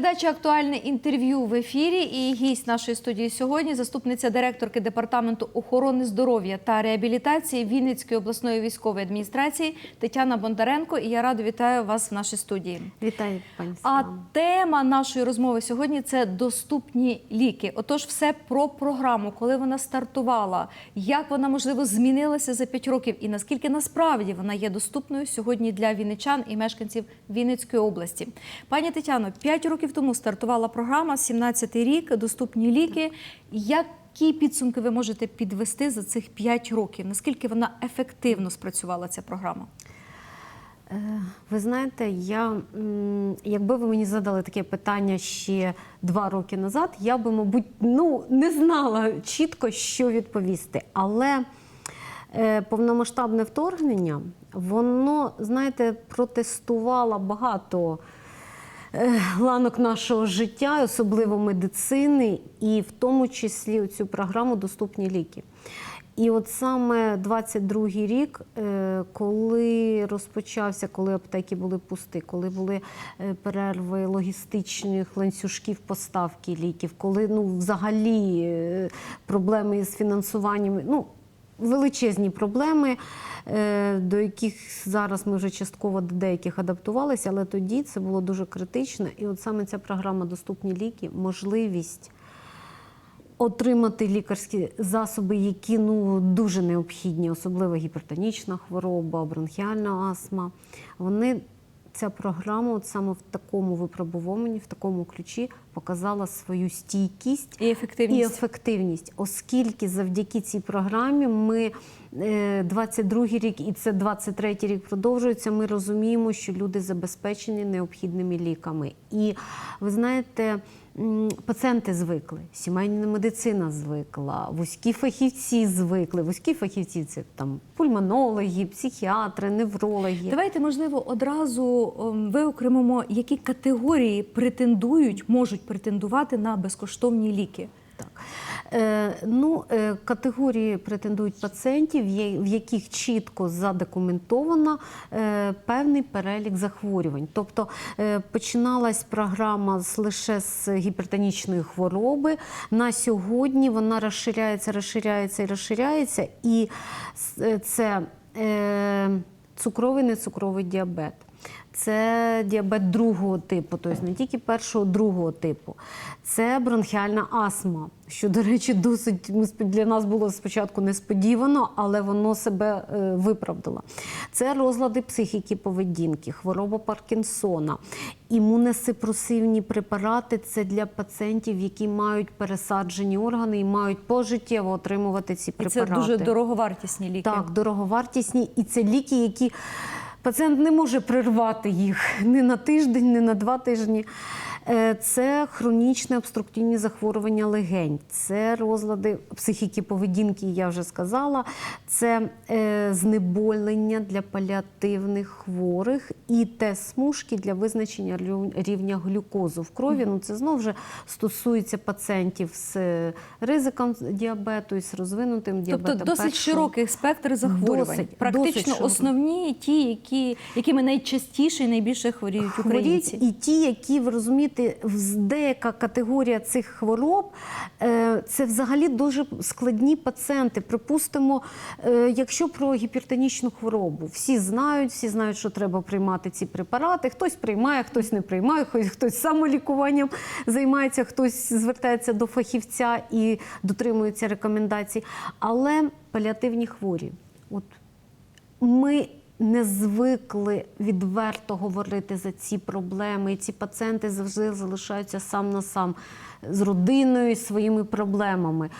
Передача актуальне інтерв'ю в ефірі. І гість нашої студії сьогодні заступниця директорки департаменту охорони здоров'я та реабілітації Вінницької обласної військової адміністрації Тетяна Бондаренко. І я радо вітаю вас в нашій студії. Вітаю, пані А тема нашої розмови сьогодні це доступні ліки. Отож, все про програму, коли вона стартувала, як вона можливо змінилася за 5 років, і наскільки насправді вона є доступною сьогодні для вінничан і мешканців Вінницької області. Пані Тетяно, 5 років тому стартувала програма, 17-й рік, доступні ліки. Які підсумки ви можете підвести за цих 5 років? Наскільки вона ефективно спрацювала ця програма? Е, Ви знаєте, я, якби ви мені задали таке питання ще два роки назад, я би, мабуть, ну, не знала чітко, що відповісти. Але е, повномасштабне вторгнення, воно, знаєте, протестувало багато ланок нашого життя, особливо медицини, і в тому числі цю програму Доступні ліки. І от саме 22-й рік, е, коли розпочався, коли аптеки були пусті, коли були е, перерви логістичних ланцюжків поставки ліків, коли ну, взагалі е, проблеми з фінансуванням, ну, величезні проблеми, е, до яких зараз ми вже частково до деяких адаптувалися, але тоді це було дуже критично. І от саме ця програма Доступні ліки, можливість отримати лікарські засоби, які ну дуже необхідні, особливо гіпертонічна хвороба, бронхіальна астма. Вони ця програма, от саме в такому випробуванні, в такому ключі, показала свою стійкість І ефективність. і ефективність, оскільки завдяки цій програмі ми 22 рік і це 23 рік продовжується. Ми розуміємо, що люди забезпечені необхідними ліками. І ви знаєте. Пацієнти звикли, сімейна медицина звикла, вузькі фахівці звикли. Вузькі фахівці це там пульмонологи, психіатри, неврологи. Давайте, можливо, одразу ем, виокремимо, які категорії претендують, можуть претендувати на безкоштовні ліки. Е, ну, е, категорії претендують пацієнтів, в яких чітко задокументовано е, певний перелік захворювань. Тобто починалась програма лише з гіпертонічної хвороби. На сьогодні вона розширяється, розширяється і розширяється. І це цукровий, нецукровий діабет. Це діабет другого типу, тобто не тільки першого, другого типу. Це бронхіальна астма, що, до речі, досить ну, для нас було спочатку несподівано, але воно себе е, виправдало. Це розлади психіки поведінки, хвороба Паркінсона, імуносипресивні препарати це для пацієнтів, які мають пересаджені органи і мають пожиттєво отримувати ці І це дуже дороговартісні ліки. Так, дороговартісні, і це ліки, які пацієнт не може прервати їх не на тиждень, ні на два тижні. Е, Це хронічне обструктивні захворювання легень, це розлади психіки поведінки, я вже сказала, це е, знеболення для паліативних хворих і тест-смужки для визначення рівня глюкозу в крові. Ну, це знову вже стосується пацієнтів з е, ризиком діабету і з розвинутим діабетом. Тобто досить першого. широкий спектр захворювань. Досить, Практично досить основні ті, які, якими найчастіше і найбільше хворіють українці. Хворіють і ті, які ви розумієте, вз- деяка категорія цих хвороб е, це взагалі дуже складні пацієнти. Припустимо, е, якщо про гіпертонічну хворобу, всі знають, всі знають, що треба приймати ці препарати. Хтось приймає, хтось не приймає, хтось самолікуванням займається, хтось звертається до фахівця і дотримується рекомендацій. Але паліативні хворі, от ми не звикли відверто говорити за ці проблеми, і ці пацієнти завжди залишаються сам на сам з родиною, своїми проблемами.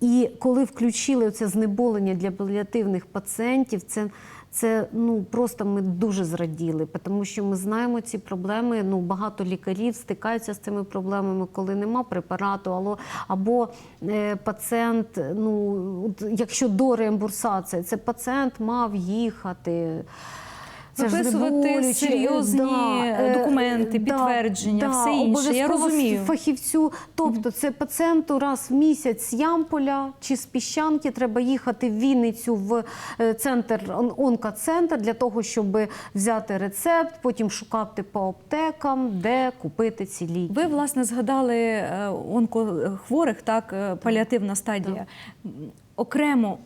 І коли включили це знеболення для паліативних пацієнтів, це, це ну просто ми дуже зраділи, тому що ми знаємо ці проблеми. Ну багато лікарів стикаються з цими проблемами, коли нема препарату, або, е, пацієнт, ну якщо до реімбурсації, це пацієнт мав їхати. Це ж Виписувати знеболююче, серйозні е, документи, да, підтвердження, да, все інше. Я розумію. фахівцю. Тобто, це пацієнту раз в місяць з Ямполя чи з Піщанки треба їхати в Вінницю в е, центр он- онкоцентр для того, щоб взяти рецепт, потім шукати по аптекам, де купити ці ліки. Ви власне згадали е, онкохворих, так е, паліативна стадія. М, Окремо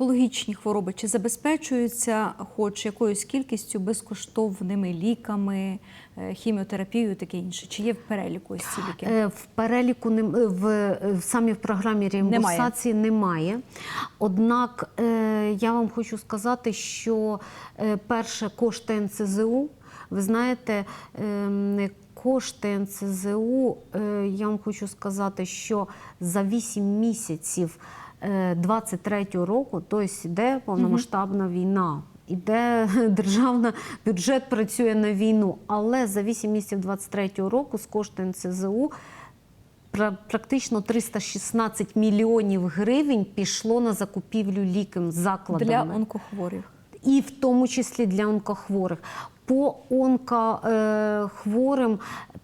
онкологічні хвороби чи забезпечуються хоч якоюсь кількістю безкоштовними ліками, е, хіміотерапією, таке інше? Чи є в переліку ось ці ліки? Е, В переліку е, в, в самій в програмі реімбурсації немає. Однак е, я вам хочу сказати, що перше кошти НЦЗУ, ви знаєте, ем, кошти НЦЗУ, е, я вам хочу сказати, що за 8 місяців 23-го року, тобто йде повномасштабна війна. Іде державна бюджет працює на війну, але за 8 місяців 23-го року з коштів НЦЗУ практично 316 мільйонів гривень пішло на закупівлю ліків закладами Для онкохворих. і в тому числі для онкохворих. По онкохворим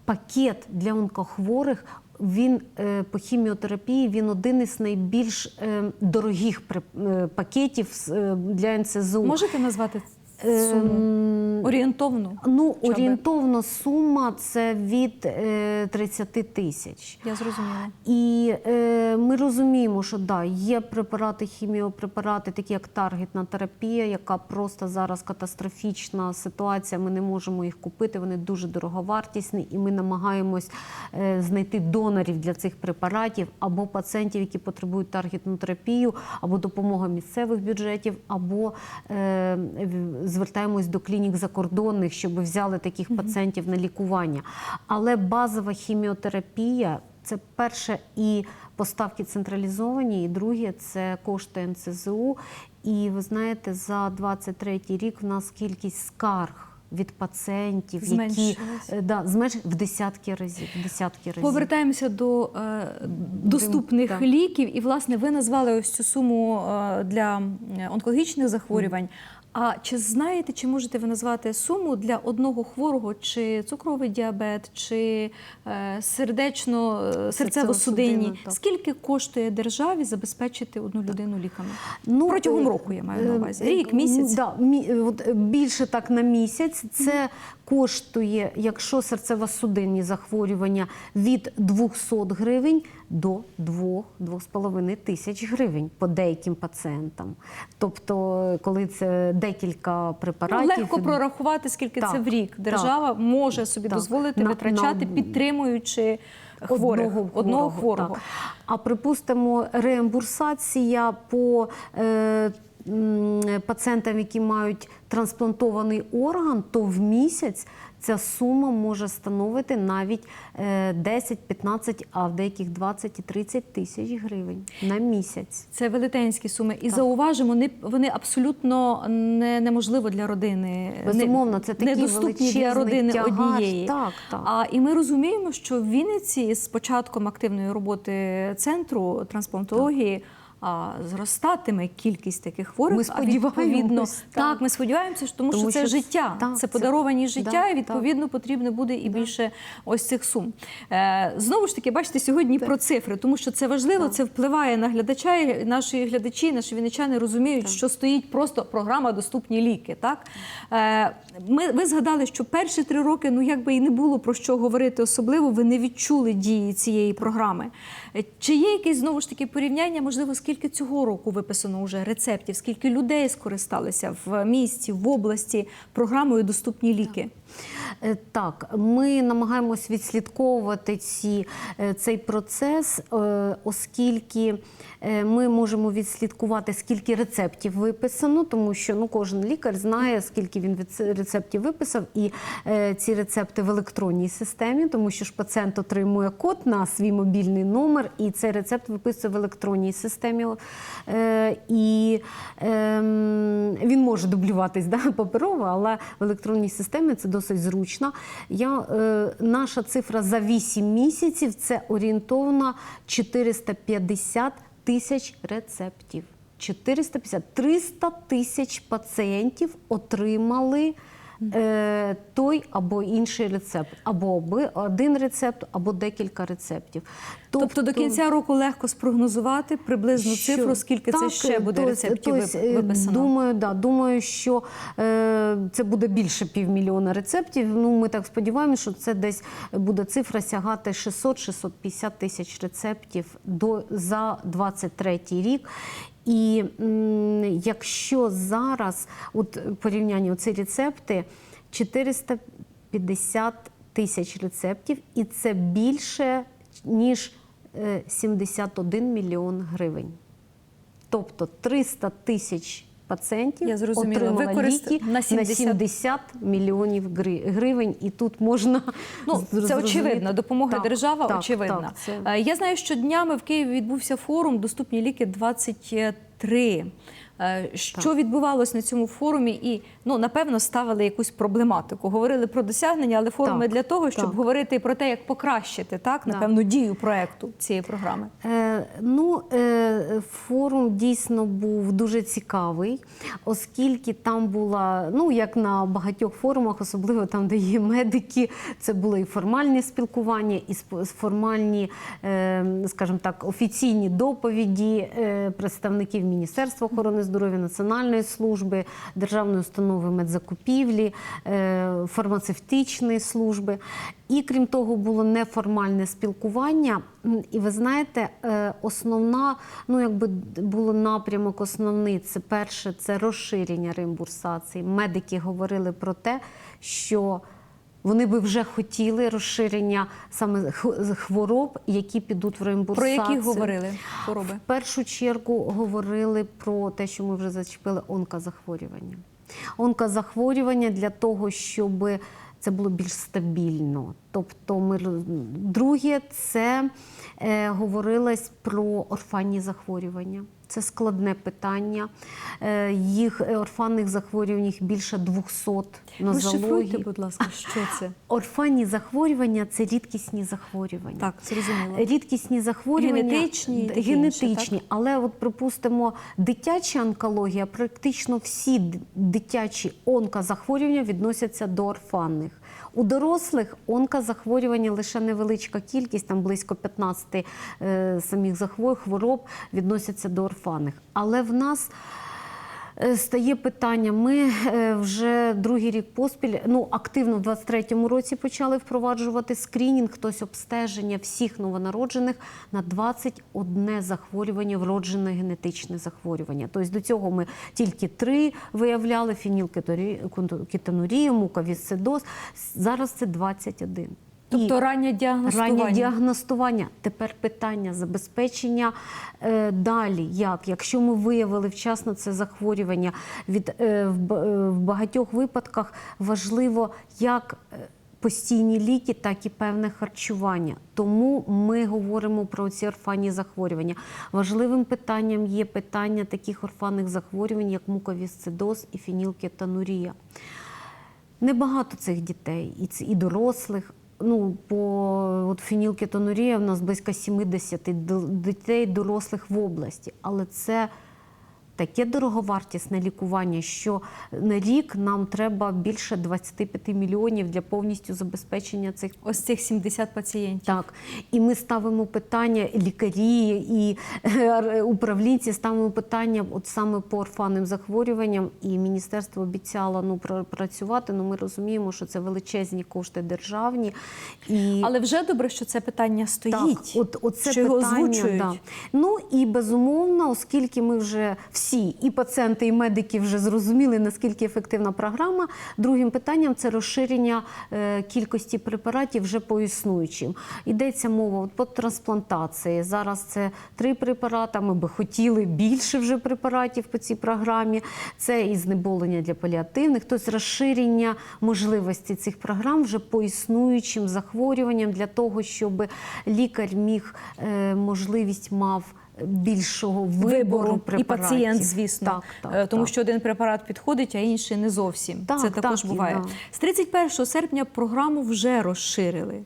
пакет для онкохворих. Він е, по хіміотерапії він один із найбільш е, дорогих е, пакетів для НСЗУ. Можете назвати суму Ем, орієнтовну? Ну, б. орієнтовно сума це від е, 30 тисяч. Я зрозуміла. І е, ми розуміємо, що да, є препарати, хіміопрепарати, такі як таргетна терапія, яка просто зараз катастрофічна ситуація. Ми не можемо їх купити, вони дуже дороговартісні, і ми намагаємось е, знайти донорів для цих препаратів або пацієнтів, які потребують таргетну терапію, або допомога місцевих бюджетів, або е, звертаємось до клінік закордонних, щоб взяли таких пацієнтів на лікування. Але базова хіміотерапія це перше і поставки централізовані, і друге це кошти НЦЗУ. І ви знаєте, за 23 рік в нас кількість скарг. Від пацієнтів, які е, да, зменш... в десятки разів. В десятки разів. Повертаємося до е, доступних Так. ліків. І, власне, ви назвали ось цю суму е, для е, онкологічних захворювань. А чи знаєте, чи можете ви назвати суму для одного хворого, чи цукровий діабет, чи е, сердечно е, серцево-судинні? Скільки коштує державі забезпечити одну людину ліками? Ну, Протягом е, року я маю на увазі. Рік, місяць. Да, більше так на місяць. Це коштує, якщо серцево-судинні захворювання, від 200 гривень до 2-2,5 тисяч гривень по деяким пацієнтам. Тобто, коли це декілька Ну, препаратів. легко прорахувати, скільки Так, це в рік. так. Держава може собі Так. дозволити На- витрачати, на- підтримуючи хворих одного хворого. так. А припустимо, реімбурсація по е, пацієнтам, які мають трансплантований орган, то в місяць ця сума може становити навіть е, 10-15, а в деяких 20 і 30 тисяч гривень на місяць. Це велетенські суми. І зауважимо, вони, вони абсолютно не, неможливо для родини. Безумовно, це такий недоступні для родини тягар. однієї. Так, так. А і ми розуміємо, що в Вінниці з початком активної роботи центру трансплантології. А зростатиме кількість таких хворих. Ми а відповідно, так. так. ми сподіваємося, тому, Тому що це що життя, так, це це- подаровані життя, да, і відповідно потрібно буде і більше ось цих сум. Е, знову ж таки, бачите, сьогодні про цифри, тому що це важливо, це впливає на глядача. і Наші глядачі, наші вінничани розуміють, що стоїть просто програма Доступні ліки. Так е, ми ви згадали, що перші три роки, ну якби і не було про що говорити особливо, ви не відчули дії цієї програми. Е, Чи є якесь знову ж таки порівняння? Можливо, скільки цього року виписано вже рецептів, скільки людей скористалися в місті, в області програмою Доступні ліки? Е, Так, ми намагаємось відслідковувати ці, е, цей процес, е, оскільки ми можемо відслідкувати, скільки рецептів виписано, тому що ну, кожен лікар знає, скільки він рецептів виписав, і ці рецепти в електронній системі, тому що ж пацієнт отримує код на свій мобільний номер, і цей рецепт виписує в електронній системі. І ем, він може дублюватись да, паперово, але в електронній системі це досить зручно. Я, е, наша цифра за 8 місяців це орієнтовно 450 тисяч рецептів. 450, 300 тисяч пацієнтів отримали е, той або інший рецепт, або один рецепт, або декілька рецептів. Тобто, до кінця року легко спрогнозувати приблизну що- цифру, скільки це ще буде то- рецептів то е, виписано. Думаю, да, думаю, що е, це буде більше півмільйона рецептів. Ну, ми так сподіваємося, що це десь буде цифра сягати 600-650 тисяч рецептів до, за 23 рік. І якщо зараз, от порівняння ці рецепти, 450 тисяч рецептів, і це більше ніж е, 71 мільйон гривень. Тобто 300 тисяч пацієнтів Я зрозуміла. отримали Використ- ліки на на 70 70, мільйонів гривень. І тут можна Ну, це очевидна. Допомога Так, держава так, очевидна. так, це- Е, Я знаю, що днями в Києві відбувся форум Доступні ліки 23 Е, Що відбувалось на цьому форумі? І ну напевно ставили якусь проблематику. Говорили про досягнення, але форуми Так, для того, щоб так. говорити про те, як покращити так напевно дію проекту цієї програми. Е, ну, е, форум дійсно був дуже цікавий, оскільки там була, ну як на багатьох форумах, особливо там, де є медики, це були і формальні спілкування, і формальні, е, скажімо так, офіційні доповіді е, представників Міністерства охорони здоров'я, Національної служби, Державної установи медзакупівлі, е, фармацевтичної служби. І крім того, було неформальне спілкування. І ви знаєте, е, основна, ну якби було напрямок основний, це перше, це розширення реімбурсації. Медики говорили про те, що вони би вже хотіли розширення саме хвороб, які підуть в Про які говорили хвороби? В першу чергу говорили про те, що ми вже зачепили онкозахворювання. Онкозахворювання для того, щоб це було більш стабільно. Тобто, ми друге, це е, говорилось про орфанні захворювання. Це складне питання. Е, їх е, орфанних захворювань більше 200 Розшифруйте, нозологій. будь ласка, що це? Орфанні захворювання це рідкісні захворювання. Так, зрозуміло. Рідкісні захворювання Генетичні генетичні, але от припустимо, дитяча онкологія, практично всі дитячі онкозахворювання відносяться до орфанних. У дорослих онкозахворювання лише невеличка кількість, там близько 15 е, самих захворювань, хвороб відносяться до орфаних. Але в нас Стає питання. Ми е, вже другий рік поспіль, ну активно в 23-му році почали впроваджувати скринінг, тобто обстеження всіх новонароджених на 21 захворювання, вроджене генетичне захворювання. Тобто до цього ми тільки три виявляли: фенілкетонурію, муковісцидоз. Зараз це 21. Тобто раннє діагностування. Раннє діагностування. Тепер питання забезпечення е, далі. Як? Якщо ми виявили вчасно це захворювання, від, е, в, е, в багатьох випадках важливо як е, постійні ліки, так і певне харчування. Тому ми говоримо про ці орфанні захворювання. Важливим питанням є питання таких орфанних захворювань, як муковісцидоз і фенілкетонурія. Небагато цих дітей, і, і дорослих. Ну, по от фенілкетонурія в нас близько 70 д- дітей дорослих в області. Але це таке дороговартісне лікування, що на рік нам треба більше 25 мільйонів для повністю забезпечення цих Ось цих 70 пацієнтів. так, і ми ставимо питання, лікарі і е, управлінці ставимо питання от саме по орфанним захворюванням. І міністерство обіцяло ну працювати. Ну ми розуміємо, що це величезні кошти державні. І Але вже добре, що це питання стоїть. так, от, от це що його озвучують. Да. Ну і безумовно, оскільки ми вже всі, і пацієнти, і медики вже зрозуміли, наскільки ефективна програма. Другим питанням це розширення е, кількості препаратів вже по існуючим. Йдеться мова по трансплантації. Зараз це три препарати. Ми би хотіли більше вже препаратів по цій програмі. Це і знеболення для паліативних, тобто розширення можливості цих програм вже по існуючим захворюванням для того, щоб лікар міг е, можливість мав більшого вибору, Вибору і пацієнт, звісно, Так, так, Е, тому так. що один препарат підходить, а інший не зовсім. Так, Це також так, буває. да. З 31 серпня програму вже розширили.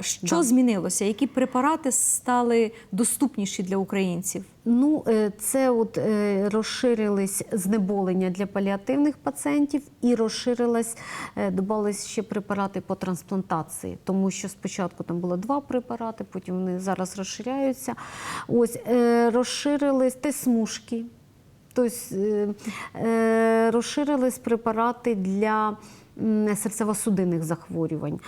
Що Да. змінилося? Які препарати стали доступніші для українців? Ну, е, це от е, розширились знеболення для паліативних пацієнтів і розширилось, е, додались ще препарати по трансплантації, тому що спочатку там було два препарати, потім вони зараз розширяються. Ось розширились те смужки. Тобто розширились препарати для серцево-судинних захворювань.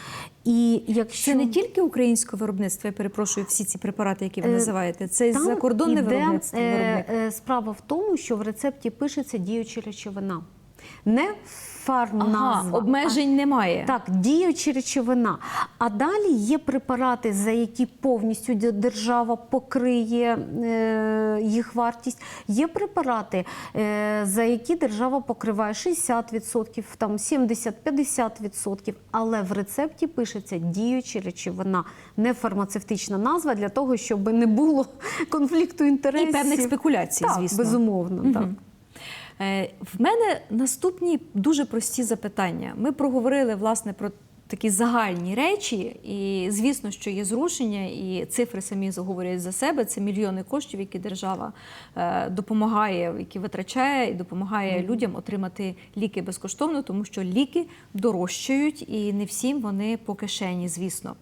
І якщо Це не тільки українське виробництво, я перепрошую всі ці препарати, які ви Е, називаєте. Це закордонне іде, виробництво. е, виробник. е, Справа в тому, що в рецепті пишеться діюча речовина. Не фармназва. Ага, обмежень немає. Так, діюча речовина. А далі є препарати, за які повністю держава покриє е, їх вартість. Є препарати, е, за які держава покриває 60%, там 70-50%. Але в рецепті пишеться діюча речовина, не фармацевтична назва для того, щоб не було конфлікту інтересів. І певних спекуляцій, так, звісно. безумовно. Так. Е, В мене наступні дуже прості запитання. Ми проговорили власне про такі загальні речі, і звісно, що є зрушення, і цифри самі заговорюють за себе. Це мільйони коштів, які держава е, допомагає, які витрачає і допомагає людям отримати ліки безкоштовно, тому що ліки дорожчають, і не всім вони по кишені, звісно.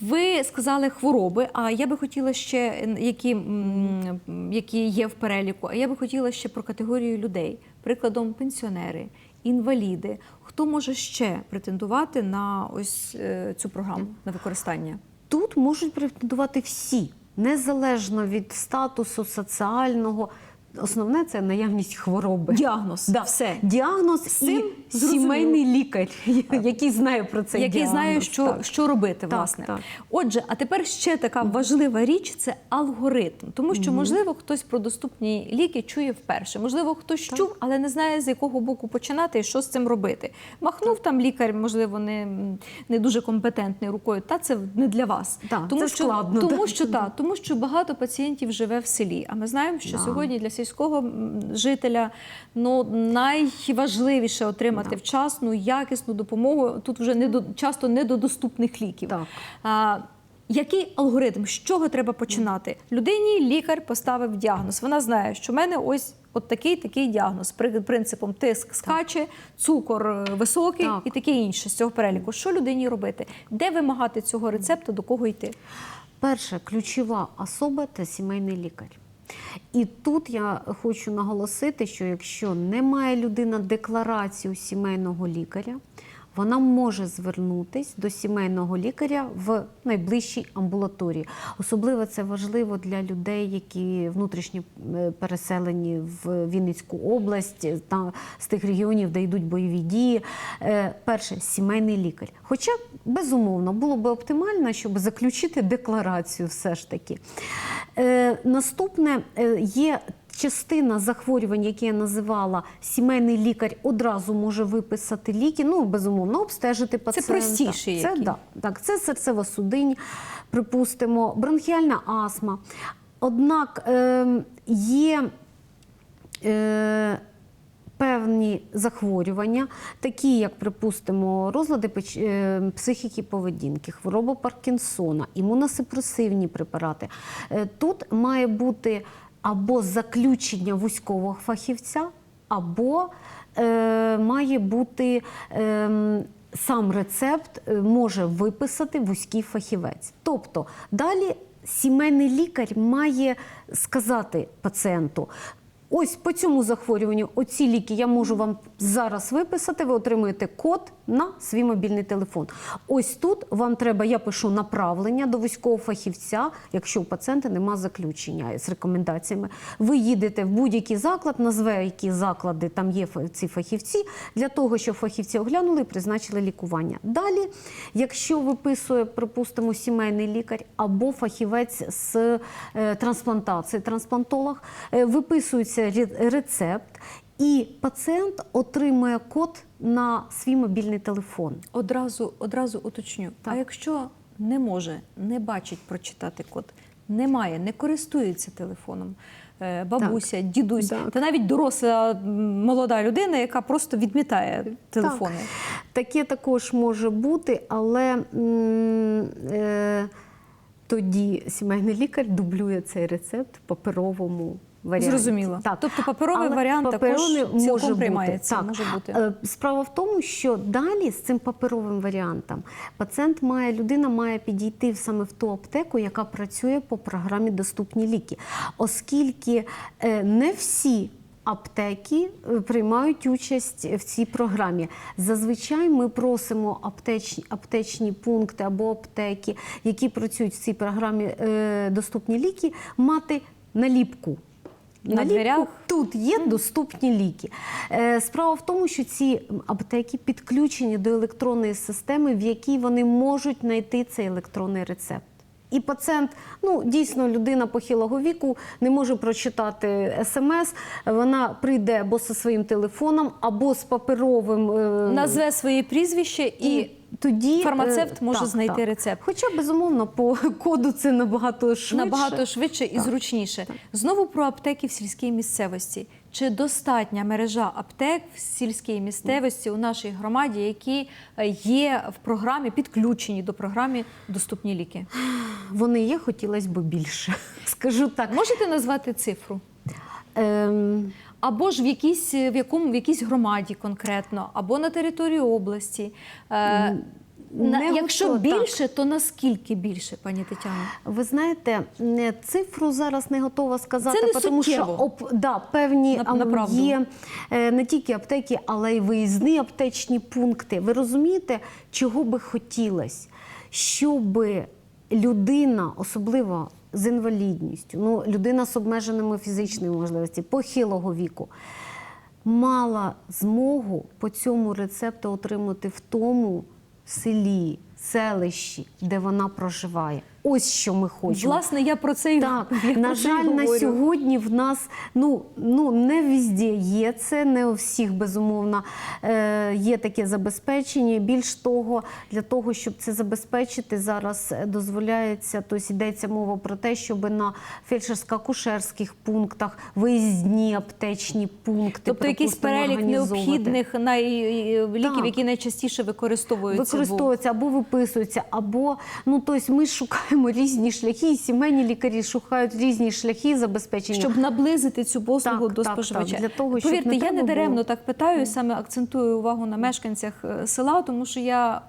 Ви сказали хвороби, а я би хотіла ще, які, які є в переліку, а я би хотіла ще про категорію людей. Прикладом, пенсіонери, інваліди. Хто може ще претендувати на ось е, цю програму на використання? Тут можуть претендувати всі, незалежно від статусу соціального. Основне це наявність хвороби. Діагноз. Да. Все. Діагноз цим і сімейний лікар, який знає про це. який знає, що, так. що робити, Так, власне. так. Отже, а тепер ще така важлива річ це алгоритм. Тому що, можливо, хтось про доступні ліки чує вперше. Можливо, хтось чув, але не знає, з якого боку починати і що з цим робити. Махнув там лікар, можливо, не, не дуже компетентний рукою. Та це не для вас. Так, тому це що, складно, Тому так. що, та, тому що багато пацієнтів живе в селі. А ми знаємо, що Да. сьогодні для сільського жителя ну, найважливіше отримати вчасну, якісну допомогу. Тут вже не до, часто не до доступних ліків. Так. А, який алгоритм, з чого треба починати? Людині лікар поставив діагноз. Вона знає, що в мене ось от такий такий діагноз. При принципом тиск скаче, цукор е, високий Так. і таке інше з цього переліку. Що людині робити? Де вимагати цього рецепту, до кого йти? Перше, ключова особа це сімейний лікар. І тут я хочу наголосити, що якщо не має людина декларацію сімейного лікаря, вона може звернутись до сімейного лікаря в найближчій амбулаторії. Особливо це важливо для людей, які внутрішньо е, переселені в Вінницьку область, е, та з тих регіонів, де йдуть бойові дії. Е, Перше, сімейний лікар. Хоча, безумовно, було би оптимально, щоб заключити декларацію все ж таки. Е, Наступне е, є частина захворювань, які я називала, сімейний лікар одразу може виписати ліки. Ну, безумовно, обстежити пацієнта. простіші Це, які. да, так, це серцево-судинь, припустимо, бронхіальна астма. Однак е, є. Е, Певні захворювання, такі як, припустимо, розлади е, психіки поведінки, хвороба Паркінсона, імуносупресивні препарати. Е, Тут має бути або заключення вузького фахівця, або е, має бути е, сам рецепт е, може виписати вузький фахівець. Тобто далі сімейний лікар має сказати пацієнту. Ось по цьому захворюванню оці ліки я можу вам зараз виписати. Ви отримаєте код на свій мобільний телефон. Ось тут вам треба, я пишу направлення до військового фахівця, якщо у пацієнта нема заключення з рекомендаціями. Ви їдете в будь-який заклад, назве які заклади там є ці фахівці, для того, щоб фахівці оглянули і призначили лікування. Далі, якщо виписує, припустимо, сімейний лікар або фахівець з е, трансплантації, трансплантолог, е, виписується рецепт, і пацієнт отримує код на свій мобільний телефон. Одразу, одразу уточню. Так. А якщо не може, не бачить прочитати код, немає, не користується телефоном. Е, Бабуся, дідусь, Так. та навіть доросла молода людина, яка просто відмітає телефони. Таке також може бути, але е, тоді сімейний лікар дублює цей рецепт паперовому варіанті. Зрозуміло. Тобто паперовий варіант також цілком приймається, Так. може бути. Е, Справа в тому, що далі з цим паперовим варіантом пацієнт має, людина має підійти саме в ту аптеку, яка працює по програмі Доступні ліки, оскільки е, не всі. Аптеки е, приймають участь в цій програмі. Зазвичай ми просимо аптечні, аптечні пункти або аптеки, які працюють в цій програмі доступні ліки, мати наліпку. На дверях? Тут є доступні ліки. Е, Справа в тому, що ці аптеки підключені до електронної системи, в якій вони можуть знайти цей електронний рецепт. І пацієнт, ну дійсно, людина похилого віку не може прочитати смс. Вона прийде або зі своїм телефоном, або з паперовим е, Назве своє прізвище і, і тоді фармацевт е, може так, знайти так. рецепт. Хоча безумовно по коду це набагато швидше. набагато швидше і зручніше. Знову про аптеки в сільській місцевості. Чи достатня мережа аптек в сільській місцевості у нашій громаді, які е, є в програмі, підключені до програми Доступні ліки? Вони є, хотілося б більше. Скажу так. Можете назвати цифру? Ем, Або ж в якійсь, в якому, в якійсь громаді конкретно, або на території області. Е, на, не якщо готова, так. більше, то наскільки більше, пані Тетяно? Ви знаєте, цифру зараз не готова сказати, Це не тому що суттєво. оп, да, певні На- ам, є е, не тільки аптеки, але й виїзні аптечні пункти. Ви розумієте, чого би хотілося, щоб людина, особливо з інвалідністю, ну, людина з обмеженими фізичними можливостями, похилого віку, мала змогу по цьому рецепту отримати в тому селі, селищі, де вона проживає. Ось що ми хочемо. Власне, я про це й Так, я на жаль, на говорю. сьогодні в нас ну, ну не везде є це, не у всіх безумовно е, є таке забезпечення. Більш того, для того, щоб це забезпечити, зараз дозволяється, тобто йдеться мова про те, щоб на фельдшерсько-акушерських пунктах виїзні аптечні пункти, Тобто якийсь перелік необхідних ліків, Так. які найчастіше використовуються. Використовуються або виписуються, або ну тобто ми шукаємо різні шляхи, і сімейні лікарі шукають різні шляхи забезпечення. Щоб наблизити цю послугу Так, до так, споживача. так, для того, щоб Повірте, я не даремно було. так питаю, саме акцентую увагу на мешканцях е, села, тому що я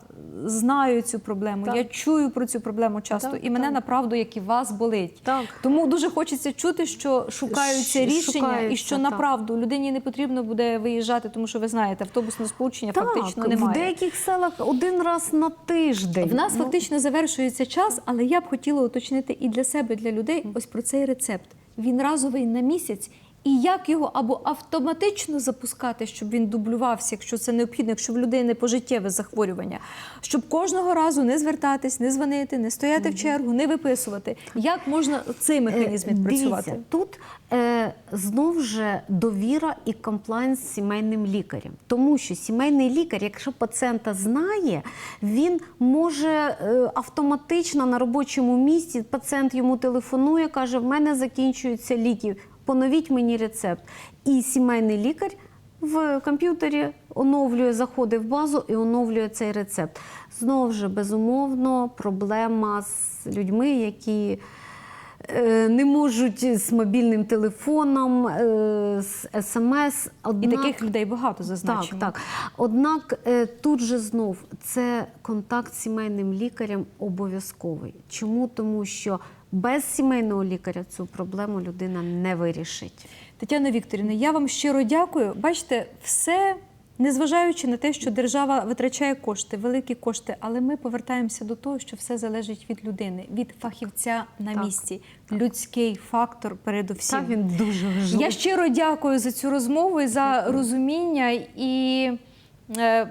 знаю цю проблему. Так. Я чую про цю проблему часто, Так, і мене так. направду, як і вас, болить. Так. Тому дуже хочеться чути, що шукаються Ш- рішення, і шукаються, що так. направду людині не потрібно буде виїжджати, тому що ви знаєте, автобусне сполучення так, фактично в немає. деяких селах один раз на тиждень. В нас Ну, фактично завершується час, але я б хотіла уточнити і для себе, і для людей ось про цей рецепт. Він разовий на місяць. І як його або автоматично запускати, щоб він дублювався, якщо це необхідно, якщо в людини пожиттєве захворювання, щоб кожного разу не звертатись, не дзвонити, не стояти в чергу, не виписувати. Як можна цей механізм Е, відпрацювати? Дивіться, тут е, знов же довіра і комплайнс з сімейним лікарем. Тому що сімейний лікар, якщо пацієнта знає, він може е, автоматично на робочому місці пацієнт йому телефонує, каже: в мене закінчуються ліки, поновіть мені рецепт. І сімейний лікар в комп'ютері оновлює, заходить в базу і оновлює цей рецепт. Знову ж, безумовно, проблема з людьми, які е, не можуть з мобільним телефоном, е, з смс. І таких людей багато зазначимо. так, так. Однак е, тут же знов це контакт з сімейним лікарем обов'язковий. Чому? Тому що без сімейного лікаря цю проблему людина не вирішить. Тетяна Вікторівна, я вам щиро дякую. Бачите, все. Незважаючи на те, що держава витрачає кошти, великі кошти, але ми повертаємося до того, що все залежить від людини, від фахівця на Так. місці. Людський фактор передусім. Та він дуже важливий. Я щиро дякую за цю розмову і за розуміння. І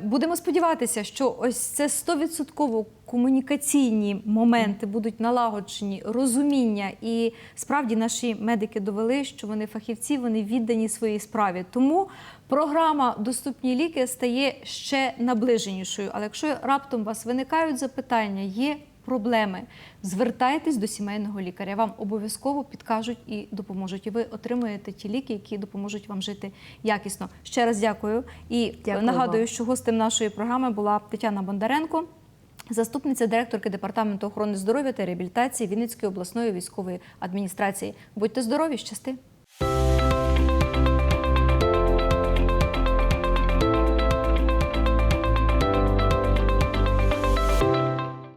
будемо сподіватися, що ось це стовідсотково комунікаційні моменти будуть налагоджені, розуміння. І справді наші медики довели, що вони фахівці, вони віддані своїй справі. Тому програма Доступні ліки стає ще наближенішою. Але якщо раптом у вас виникають запитання, є проблеми, звертайтесь до сімейного лікаря. Вам обов'язково підкажуть і допоможуть. І ви отримуєте ті ліки, які допоможуть вам жити якісно. Ще раз дякую. І Дякую нагадую, вам. що гостем нашої програми була Тетяна Бондаренко. Заступниця директорки департаменту охорони здоров'я та реабілітації Вінницької обласної військової адміністрації. Будьте здорові, щасти!